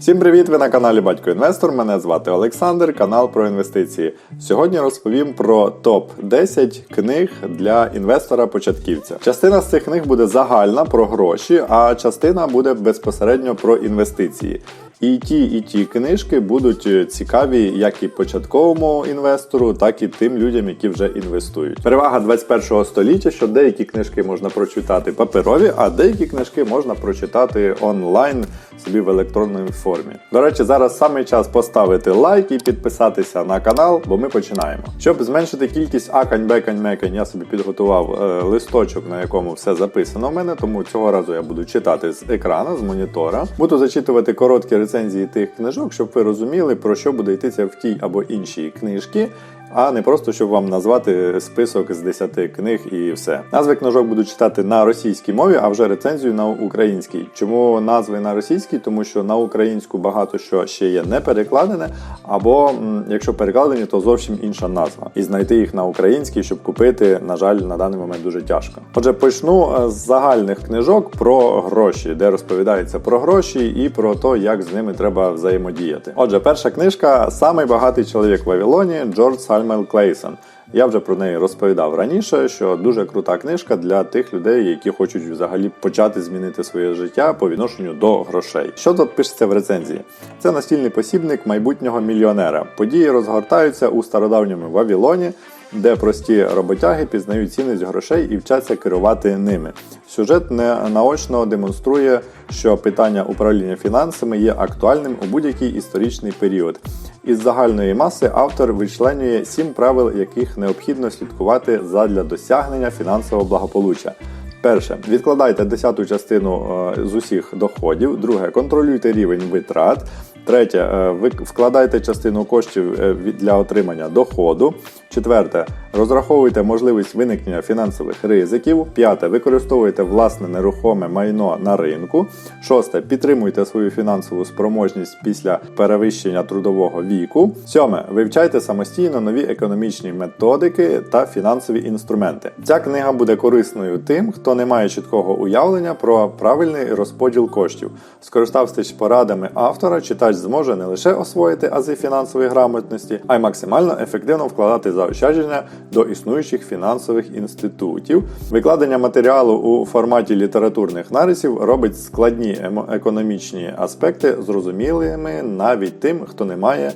Всім привіт! Ви на каналі Батько Інвестор. Мене звати Олександр, канал про інвестиції. Сьогодні розповім про топ 10 книг для інвестора-початківця. Частина з цих книг буде загальна про гроші, а частина буде безпосередньо про інвестиції. І ті, і ті книжки будуть цікаві як і початковому інвестору, так і тим людям, які вже інвестують. Перевага 21-го століття, що деякі книжки можна прочитати паперові, а деякі книжки можна прочитати онлайн собі в електронній формі. До речі, зараз саме час поставити лайк і підписатися на канал, бо ми починаємо. Щоб зменшити кількість акань, бекань, мекань, я собі підготував е, листочок, на якому все записано в мене, тому цього разу я буду читати з екрану, з монітора. Буду зачитувати короткі рецензії тих книжок, щоб ви розуміли, про що буде йтися в тій або іншій книжці. А не просто щоб вам назвати список з 10 книг і все. Назви книжок буду читати на російській мові, а вже рецензію на українській. Чому назви на російській? Тому що на українську багато що ще є не перекладене, або якщо перекладені, то зовсім інша назва. І знайти їх на українській, щоб купити, на жаль, на даний момент дуже тяжко. Отже, почну е, з загальних книжок про гроші, де розповідається про гроші і про те, як з ними треба взаємодіяти. Отже, перша книжка Самий багатий чоловік в Вавилоні Джордж Сальмел Клейсон. Я вже про неї розповідав раніше, що дуже крута книжка для тих людей, які хочуть взагалі почати змінити своє життя по відношенню до грошей. Що тут пишеться в рецензії? Це настільний посібник майбутнього мільйонера. Події розгортаються у стародавньому Вавилоні, де прості роботяги пізнають цінність грошей і вчаться керувати ними. Сюжет не наочно демонструє, що питання управління фінансами є актуальним у будь-який історичний період. Із загальної маси автор вичленює сім правил, яких необхідно слідкувати задля досягнення фінансового благополуччя. Перше, відкладайте десяту частину е, з усіх доходів. Друге, контролюйте рівень витрат. Третє, е, вкладайте частину коштів е, для отримання доходу. Четверте, розраховуйте можливість виникнення фінансових ризиків. П'яте, використовуйте власне нерухоме майно на ринку. Шосте, підтримуйте свою фінансову спроможність після перевищення трудового віку. Сьоме, вивчайте самостійно нові економічні методики та фінансові інструменти. Ця книга буде корисною тим, хто не має чіткого уявлення про правильний розподіл коштів. Скориставшись порадами автора, читач зможе не лише освоїти ази фінансової грамотності, а й максимально ефективно вкладати заощадження до існуючих фінансових інститутів. Викладення матеріалу у форматі літературних нарисів робить складні економічні аспекти зрозумілими навіть тим, хто не має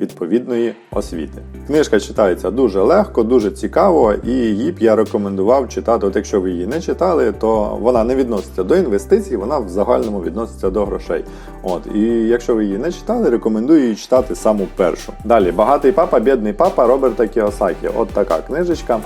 відповідної освіти. Книжка читається дуже легко, дуже цікаво, і її б я рекомендував читати. От якщо ви її не читали, то вона не відноситься до інвестицій, вона в загальному відноситься до грошей. От і якщо ви її не читали, рекомендую її читати саму першу. Далі багатий папа, бідний папа Роберта Кіосакі. От така книжечка.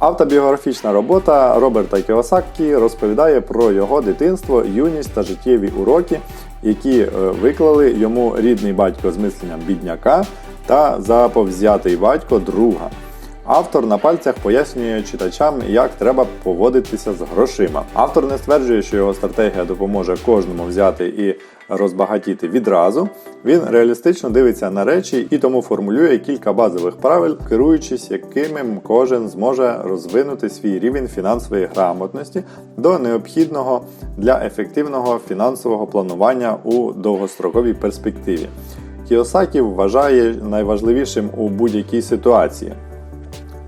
Автобіографічна робота Роберта Кіосакі розповідає про його дитинство, юність та життєві уроки, які е, виклали йому рідний батько з мисленням бідняка та заповзятий батько друга. Автор на пальцях пояснює читачам, як треба поводитися з грошима. Автор не стверджує, що його стратегія допоможе кожному взяти і розбагатіти відразу. Він реалістично дивиться на речі і тому формулює кілька базових правил, керуючись якими кожен зможе розвинути свій рівень фінансової грамотності до необхідного для ефективного фінансового планування у довгостроковій перспективі. Кіосакі вважає найважливішим у будь-якій ситуації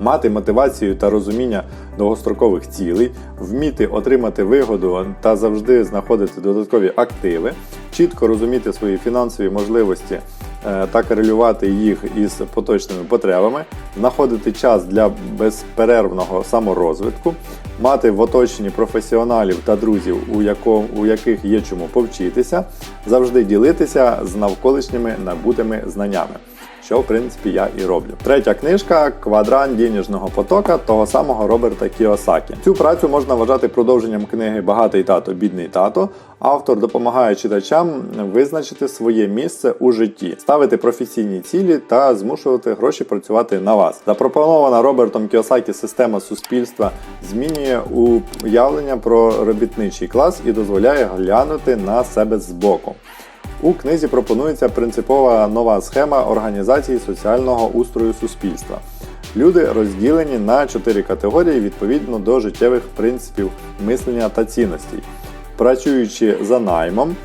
мати мотивацію та розуміння довгострокових цілей, вміти отримати вигоду та завжди знаходити додаткові активи, чітко розуміти свої фінансові можливості е, та корелювати їх із поточними потребами, знаходити час для безперервного саморозвитку, мати в оточенні професіоналів та друзів, у, якому, у яких є чому повчитися, завжди ділитися з навколишніми набутими знаннями що в принципі я і роблю. Третя книжка Квадрант денежного потока того самого Роберта Кіосакі. Цю працю можна вважати продовженням книги Багатий тато, бідний тато. Автор допомагає читачам визначити своє місце у житті, ставити професійні цілі та змушувати гроші працювати на вас. Запропонована Робертом Кіосакі система суспільства змінює уявлення про робітничий клас і дозволяє глянути на себе збоку. У книзі пропонується принципова нова схема організації соціального устрою суспільства. Люди розділені на чотири категорії відповідно до життєвих принципів мислення та цінностей. Працюючи за наймом,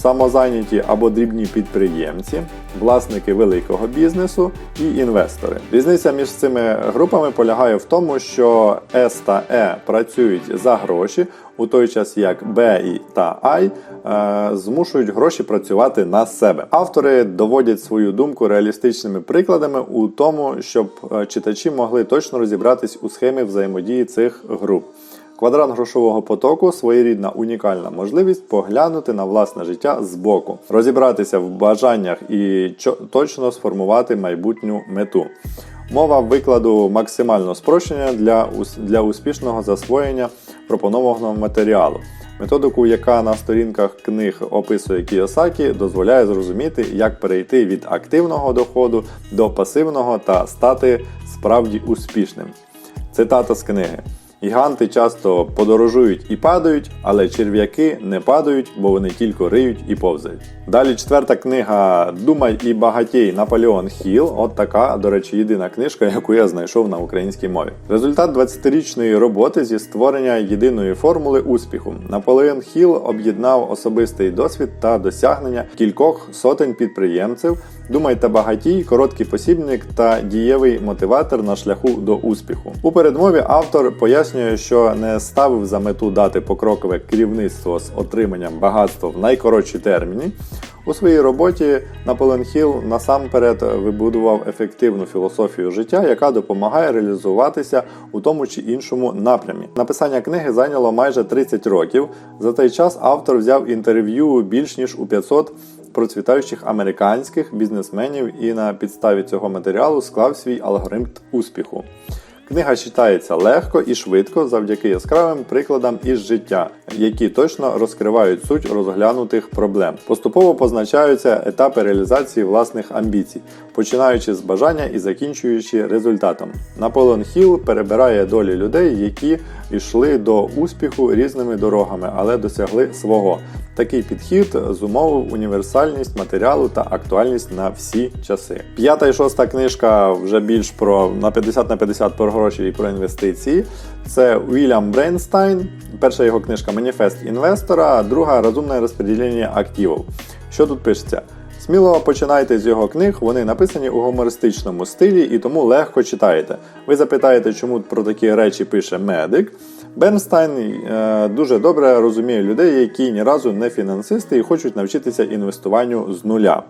самозайняті або дрібні підприємці, власники великого бізнесу і інвестори. Різниця між цими групами полягає в тому, що С та Е працюють за гроші, у той час як і та I е, змушують гроші працювати на себе. Автори доводять свою думку реалістичними прикладами у тому, щоб е, читачі могли точно розібратись у схемі взаємодії цих груп. Квадрант грошового потоку своєрідна унікальна можливість поглянути на власне життя збоку, розібратися в бажаннях і точно сформувати майбутню мету. Мова викладу максимально спрощення для, для успішного засвоєння пропонованого матеріалу. Методику, яка на сторінках книг описує Кіосакі, дозволяє зрозуміти, як перейти від активного доходу до пасивного та стати справді успішним. Цитата з книги. Гіганти часто подорожують і падають, але черв'яки не падають, бо вони тільки риють і повзають. Далі четверта книга Думай і багатій Наполеон Хіл. От така, до речі, єдина книжка, яку я знайшов на українській мові. Результат 20-річної роботи зі створення єдиної формули успіху. Наполеон Хіл об'єднав особистий досвід та досягнення кількох сотень підприємців. Думайте багатій, короткий посібник та дієвий мотиватор на шляху до успіху. У передмові автор пояснює, що не ставив за мету дати покрокове керівництво з отриманням багатства в найкоротші терміни. У своїй роботі Наполеон Хіл насамперед вибудував ефективну філософію життя, яка допомагає реалізуватися у тому чи іншому напрямі. Написання книги зайняло майже 30 років. За цей час автор взяв інтерв'ю більш ніж у 500 процвітаючих американських бізнесменів і на підставі цього матеріалу склав свій алгоритм успіху. Книга читається легко і швидко завдяки яскравим прикладам із життя, які точно розкривають суть розглянутих проблем. Поступово позначаються етапи реалізації власних амбіцій, починаючи з бажання і закінчуючи результатом. Наполеон Хіл перебирає долі людей, які йшли до успіху різними дорогами, але досягли свого. Такий підхід зумовив універсальність матеріалу та актуальність на всі часи. П'ята і шоста книжка вже більш про на 50 на 50 про гроші і про інвестиції. Це Уільям Брейнстайн. Перша його книжка Маніфест інвестора, друга розумне розподілення активів. Що тут пишеться? Сміло починайте з його книг, вони написані у гумористичному стилі і тому легко читаєте. Ви запитаєте, чому про такі речі пише медик. Бернстайн е, дуже добре розуміє людей, які ні разу не фінансисти і хочуть навчитися інвестуванню з нуля.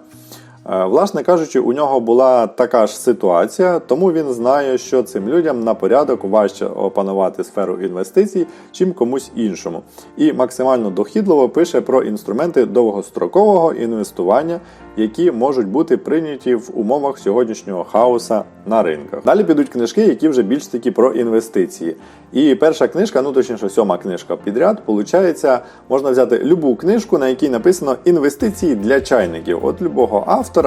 Е, Власне кажучи, у нього була така ж ситуація, тому він знає, що цим людям на порядок важче опанувати сферу інвестицій, чим комусь іншому. І максимально дохідливо пише про інструменти довгострокового інвестування, які можуть бути прийняті в умовах сьогоднішнього хаоса на ринках. Далі підуть книжки, які вже більш такі про інвестиції. І перша книжка, ну точніше, сьома книжка підряд, получається, можна взяти любу книжку, на якій написано інвестиції для чайників, от любого автора.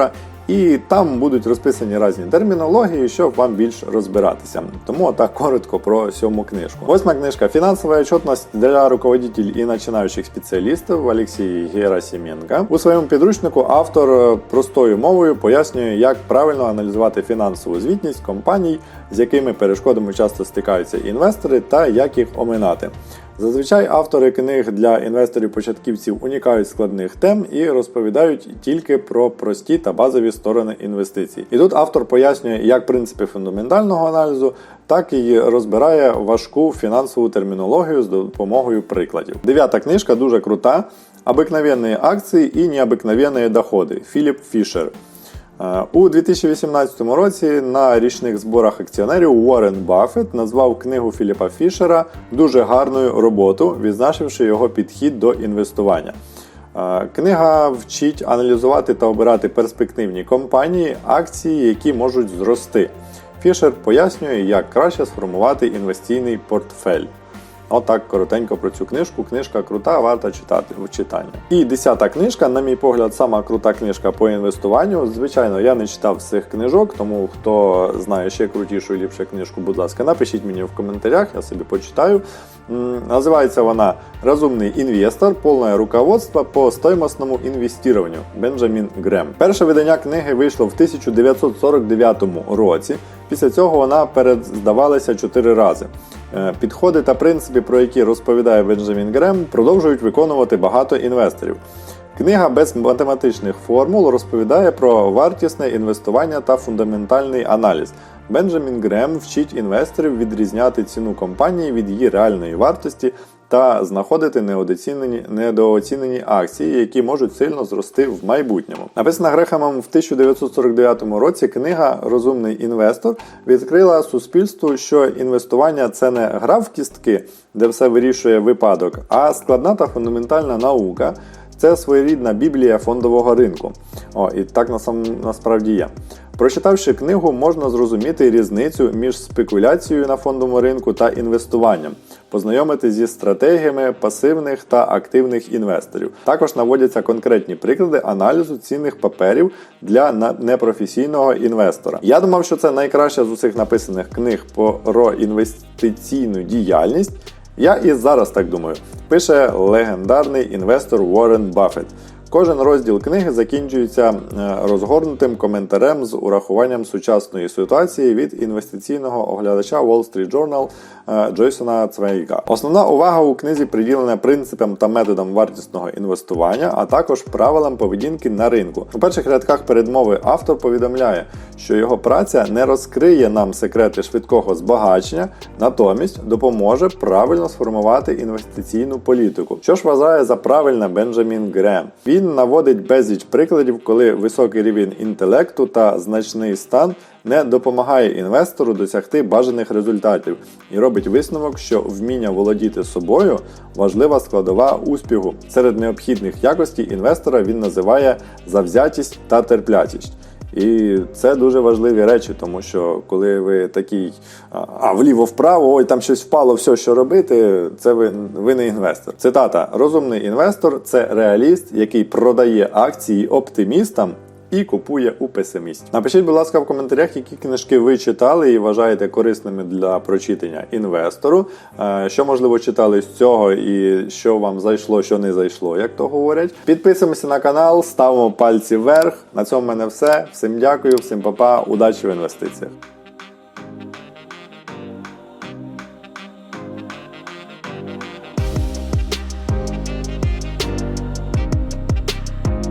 І там будуть розписані різні термінології, щоб вам більш розбиратися. Тому так коротко про сьому книжку. Восьма книжка Фінансова отчетність для руководителів і починаючих спеціалістів Олексій Герасименко. У своєму підручнику автор простою мовою пояснює, як правильно аналізувати фінансову звітність компаній, з якими перешкодами часто стикаються інвестори, та як їх оминати. Зазвичай автори книг для інвесторів-початківців уникають складних тем і розповідають тільки про прості та базові сторони інвестицій. І тут автор пояснює як принципи фундаментального аналізу, так і розбирає важку фінансову термінологію з допомогою прикладів. Дев'ята книжка дуже крута. Обыкновенные акції і необыкновенные доходи. Філіп Фішер. Е, У 2018 році на річних зборах акціонерів Уоррен Баффет назвав книгу Філіпа Фішера дуже гарною роботу, відзначивши його підхід до інвестування. Е, Книга вчить аналізувати та обирати перспективні компанії, акції, які можуть зрости. Фішер пояснює, як краще сформувати інвестиційний портфель. Отак коротенько про цю книжку. Книжка крута, варта читати в читання. І десята книжка, на мій погляд, сама крута книжка по інвестуванню. Звичайно, я не читав цих книжок, тому хто знає ще крутішу і ліпшу книжку, будь ласка, напишіть мені в коментарях, я собі почитаю. Називається вона Розумний інвестор, повне руководство по стоїмосному інвестуванню Бенджамін Грем. Перше видання книги вийшло в 1949 році. Після цього вона перездавалася чотири рази. Е, Підходи та принципи, про які розповідає Бенджамін Грем, продовжують виконувати багато інвесторів. Книга без математичних формул розповідає про вартісне інвестування та фундаментальний аналіз. Бенджамін Грем вчить інвесторів відрізняти ціну компанії від її реальної вартості та знаходити неодоцінені, недооцінені акції, які можуть сильно зрости в майбутньому. Написана Грехамом в 1949 році книга Розумний інвестор відкрила суспільству, що інвестування це не гра в кістки, де все вирішує випадок, а складна та фундаментальна наука. Це своєрідна біблія фондового ринку. О, і так насправді є. Прочитавши книгу, можна зрозуміти різницю між спекуляцією на фондовому ринку та інвестуванням, познайомити зі стратегіями пасивних та активних інвесторів. Також наводяться конкретні приклади аналізу цінних паперів для непрофесійного інвестора. Я думав, що це найкраща з усіх написаних книг про інвестиційну діяльність. Я і зараз так думаю, пише легендарний інвестор Уоррен Баффет. Кожен розділ книги закінчується е, розгорнутим коментарем з урахуванням сучасної ситуації від інвестиційного оглядача Wall Street Journal е, Джойсона Цвейга. Основна увага у книзі приділена принципам та методам вартісного інвестування, а також правилам поведінки на ринку. У перших рядках передмови автор повідомляє, що його праця не розкриє нам секрети швидкого збагачення, натомість допоможе правильно сформувати інвестиційну політику. Що ж вважає за правильне Бенджамін Грем? Він наводить безліч прикладів, коли високий рівень інтелекту та значний стан не допомагає інвестору досягти бажаних результатів і робить висновок, що вміння володіти собою важлива складова успіху. Серед необхідних якостей інвестора він називає завзятість та терплячість. І це дуже важливі речі, тому що коли ви такий, а, вліво-вправо, ой, там щось впало, все, що робити, це ви, ви не інвестор. Цитата: розумний інвестор це реаліст, який продає акції оптимістам. І купує у песимістів. Напишіть, будь ласка, в коментарях, які книжки ви читали і вважаєте корисними для прочитання інвестору. Е, Що можливо читали з цього, і що вам зайшло, що не зайшло, як то говорять. Підписуємося на канал, ставимо пальці вверх. На цьому в мене все. Всім дякую, всім па-па, удачі в інвестиціях.